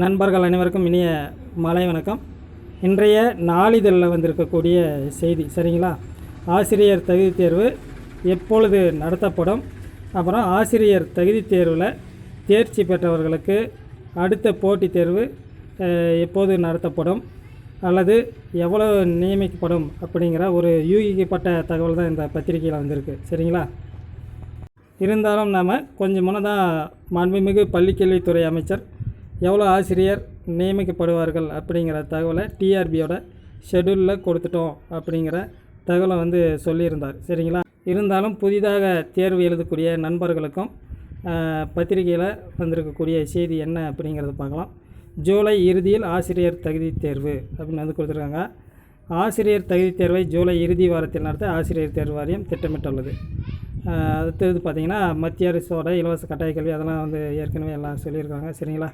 நண்பர்கள் அனைவருக்கும் இனிய மாலை வணக்கம். இன்றைய நாளிதழில் வந்திருக்கக்கூடிய செய்தி சரிங்களா? ஆசிரியர் தகுதி தேர்வு எப்பொழுது நடத்தப்படும்? அப்புறம் ஆசிரியர் தகுதி தேர்வில் தேர்ச்சி பெற்றவர்களுக்கு அடுத்த போட்டித் தேர்வு எப்போது நடத்தப்படும்? அல்லது எவ்வளவு நியமிக்கப்படும்? அப்படிங்கிற ஒரு யூகிக்கப்பட்ட தகவல் தான் இந்த பத்திரிகையில் வந்திருக்கு சரிங்களா? இருந்தாலும் நாம் கொஞ்சம் முன்னதாக மாண்புமிகு பள்ளிக்கல்வித்துறை அமைச்சர் எவ்வளோ ஆசிரியர் நியமிக்கப்படுவார்கள் அப்படிங்கிற தகவலை டிஆர்பியோட ஷெடியூலில் கொடுத்துட்டோம் அப்படிங்கிற தகவலை வந்து சொல்லியிருந்தார். சரிங்களா? இருந்தாலும் புதிதாக தேர்வு எழுதக்கூடிய நண்பர்களுக்கும் பத்திரிகையில் வந்திருக்கக்கூடிய செய்தி என்ன அப்படிங்கிறத பார்க்கலாம். ஜூலை இறுதியில் ஆசிரியர் தகுதி தேர்வு அப்படின்னு வந்து கொடுத்துருக்காங்க. ஆசிரியர் தகுதி தேர்வை ஜூலை இறுதி வாரத்தில் நடத்த ஆசிரியர் தேர்வு வாரியம் திட்டமிட்டுள்ளது. அடுத்தது பார்த்திங்கன்னா மத்திய அரசோட இலவச கட்டாய கல்வி அதெல்லாம் வந்து ஏற்கனவே எல்லாம் சொல்லியிருக்காங்க. சரிங்களா?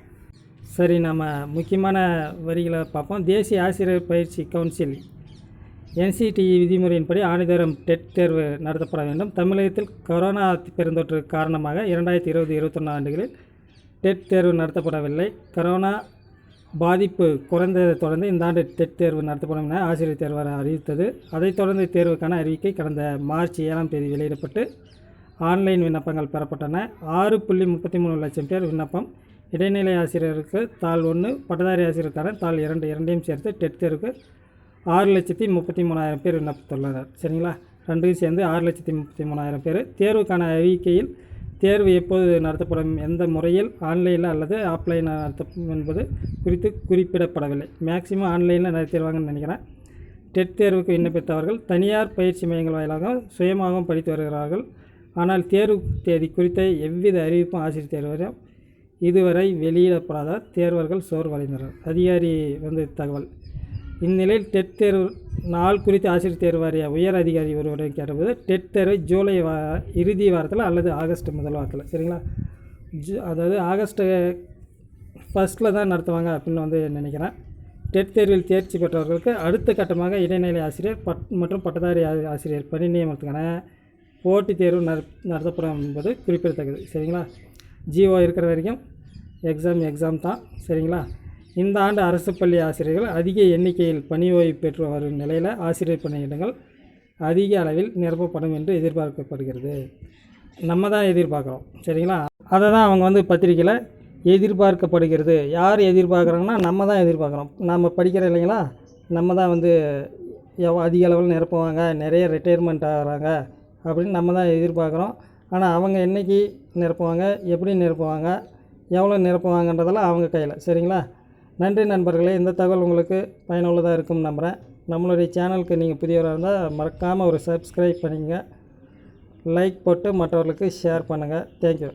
சரி நம்ம முக்கியமான வரிகளை பார்ப்போம். தேசிய ஆசிரியர் பயிற்சி கவுன்சில் என்சிடிஇ விதிமுறையின்படி ஆணைதரம் டெட் தேர்வு நடத்தப்பட வேண்டும். தமிழகத்தில் கொரோனா பெருந்தொற்று காரணமாக இரண்டாயிரத்தி இருபது இருபத்தொன்று ஆண்டுகளில் டெட் தேர்வு நடத்தப்படவில்லை. கொரோனா பாதிப்பு குறைந்ததை தொடர்ந்து இந்த ஆண்டு டெட் தேர்வு நடத்தப்படும் என ஆசிரியர் தேர்வார் அறிவித்தது. அதைத் தொடர்ந்து தேர்வுக்கான அறிவிக்கை கடந்த மார்ச் ஏழாம் தேதி வெளியிடப்பட்டு ஆன்லைன் விண்ணப்பங்கள் பெறப்பட்டன. ஆறு புள்ளி முப்பத்தி மூணு லட்சம் பேர் விண்ணப்பம் இடைநிலை ஆசிரியருக்கு தாள் ஒன்று பட்டதாரி ஆசிரியருக்கான தாள் இரண்டு இரண்டையும் சேர்த்து டெட் தேர்வுக்கு ஆறு லட்சத்தி முப்பத்தி மூணாயிரம் பேர் விண்ணப்பித்துள்ளனர். சரிங்களா? ரெண்டையும் சேர்ந்து ஆறு லட்சத்தி முப்பத்தி மூணாயிரம் பேர். தேர்வுக்கான அறிவிக்கையில் தேர்வு எப்போது நடத்தப்படும் எந்த முறையில் ஆன்லைனில் அல்லது ஆஃப்லைனில் நடத்தப்படும் என்பது குறித்து குறிப்பிடப்படவில்லை. மேக்சிமம் ஆன்லைனில் நடத்திடுவாங்கன்னு நினைக்கிறேன். டெட் தேர்வுக்கு விண்ணப்பித்தவர்கள் தனியார் பயிற்சி மையங்கள் வாயிலாக சுயமாகவும் படித்து வருகிறார்கள். ஆனால் தேர்வு தேதி குறித்த எவ்வித அறிவிப்பும் ஆசிரியர் தேர்வரும் இதுவரை வெளியிடப்படாத தேர்வர்கள் சோர்வடைந்தனர். அதிகாரி வந்து தகவல். இந்நிலையில் டெட் தேர்வு நாள் குறித்து ஆசிரியர் தேர்வு வாரிய உயர் அதிகாரி ஒருவரை கேட்டபோது டெட் தேர்வை ஜூலை வா இறுதி வாரத்தில் அல்லது ஆகஸ்ட் முதல் வாரத்தில் சரிங்களா? ஜூ அதாவது ஆகஸ்ட்டு ஃபஸ்ட்டில் தான் நடத்துவாங்க அப்படின்னு வந்து நினைக்கிறேன். டெட் தேர்வில் தேர்ச்சி பெற்றவர்களுக்கு அடுத்த கட்டமாக இடைநிலை ஆசிரியர் பட் மற்றும் பட்டதாரி ஆசிரியர் பணி நியமனத்துக்கான போட்டித் தேர்வு நட நடத்தப்படும் என்பது குறிப்பிடத்தக்கது சரிங்களா? ஜிஓ இருக்கிற வரைக்கும் எக்ஸாம் எக்ஸாம் தான். சரிங்களா? இந்த ஆண்டு அரசு பள்ளி ஆசிரியர்கள் அதிக எண்ணிக்கையில் பணி ஓய்வு பெற்று வரும் நிலையில் ஆசிரியர் பணியிடங்கள் அதிக அளவில் நிரப்பப்படும் என்று எதிர்பார்க்கப்படுகிறது. நம்ம தான் எதிர்பார்க்குறோம். சரிங்களா? அதை தான் அவங்க வந்து பத்திரிக்கையில் எதிர்பார்க்கப்படுகிறது. யார் எதிர்பார்க்குறாங்கன்னா நம்ம தான் எதிர்பார்க்குறோம். நம்ம படிக்கிற இல்லைங்களா? நம்ம தான் வந்து எவ் அதிக அளவில் நிரப்புவாங்க. நிறைய ரிட்டையர்மெண்ட் ஆகிறாங்க. அப்படின்னு நம்ம தான் எதிர்பார்க்குறோம். ஆனால் அவங்க என்னைக்கு நிரப்புவாங்க? எப்படி நிரப்புவாங்க? எவ்வளோ நிரப்புவாங்கன்றதெல்லாம் அவங்க கையில். சரிங்களா? நன்றி நண்பர்களே இந்த தகவல் உங்களுக்கு பயனுள்ளதாக இருக்கும் நம்புகிறேன் நம்மளுடைய சேனலுக்கு நீங்கள் புதியவராக இருந்தால் மறக்காமல் ஒரு சப்ஸ்கிரைப் பண்ணிங்க லைக் போட்டு மற்றவர்களுக்கு ஷேர் பண்ணுங்கள் தேங்க்யூ.